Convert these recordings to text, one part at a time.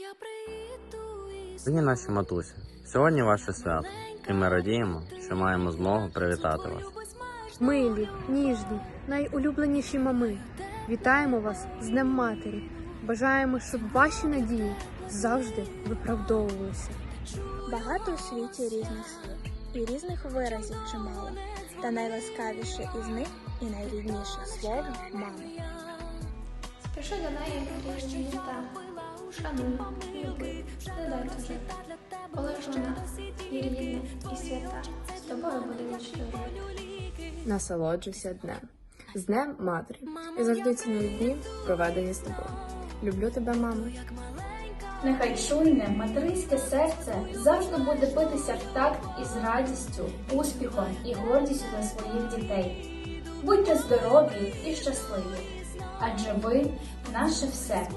я приїду і Дорогі наші матусі, сьогодні ваше свято, і ми радіємо, що маємо змогу привітати вас. Милі, ніжні, найулюбленіші мами. Вітаємо вас з Днем Матері. Бажаємо, щоб ваші надії завжди виправдовувалися. Багато у світі різних слів і різних виразів чимало. Та найласкавіше із них і найрідніше слово мама. Спіши до неї рідні літа, шануй, люби, не дай чужих. Коли ж вона і рідна, і свята, з тобою буде вічно жити. Насолоджуйся днем. З Днем Матері. І завжди ціную дні, проведені з тобою. Люблю тебе, мамо. Нехай чуйне материнське серце завжди буде битися в такт із радістю, успіхом і гордістю за своїх дітей. Будьте здорові і щасливі, адже ви наше все.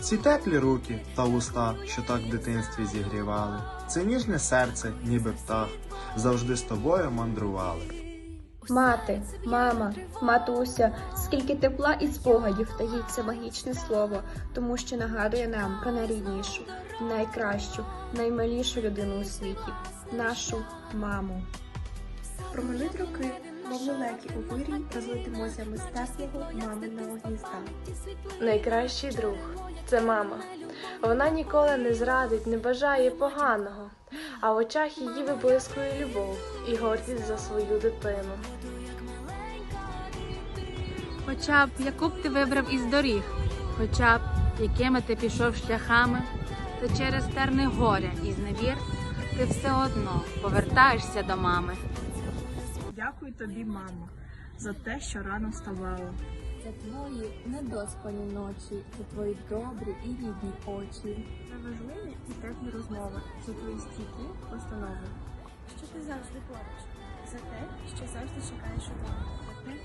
Ці теплі руки та уста, що так в дитинстві зігрівали, це ніжне серце, ніби птах, завжди з тобою мандрували. Мати, мама, матуся, скільки тепла і спогадів таїть це магічне слово, тому що нагадує нам про найріднішу, найкращу, наймилішу людину у світі нашу маму. Проминуть роки, мов лелеки у вирій, розлитимося ми з теплого маминого гнізда. Найкращий друг це мама. Вона ніколи не зрадить, не бажає поганого, а в очах її виблискує любов і гордість за свою дитину. Хоча б яку б ти вибрав із доріг, хоча б якими ти пішов шляхами, то через терни горя і зневір ти все одно повертаєшся до мами. Дякую тобі, мамо, за те, що рано вставала. Це твої недоспані ночі, це твої добрі і рідні очі. Це важливі і теплі розмови, за твої стійкі постанови. Що ти завжди поруч, за те, що завжди чекаєш у тебе, за те,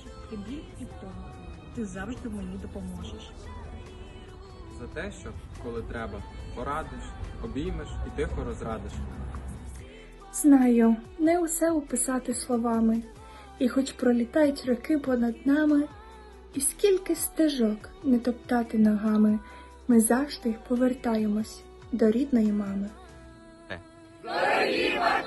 Що і біль, і втома. Ти завжди мені допоможеш. За те, що, коли треба, порадиш, обіймеш і тихо розрадиш. Знаю, не усе описати словами, і хоч пролітають роки понад нами, і скільки стежок не топтати ногами, ми завжди повертаємось до рідної мами. Дорогі матусі, дякую!